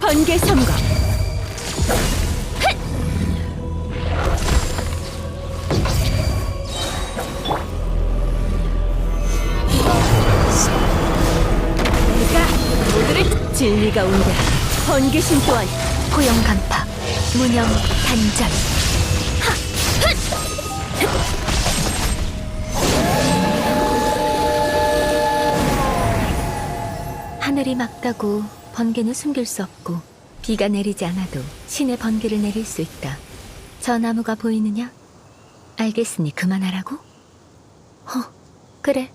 번개 삼각 진리가 온다 번개신 또한 포영 간파, 무념 단절. 하늘이 맑다고 번개는 숨길 수 없고 비가 내리지 않아도 신의 번개를 내릴 수 있다. 저 나무가 보이느냐? 알겠으니 그만하라고? 어, 그래.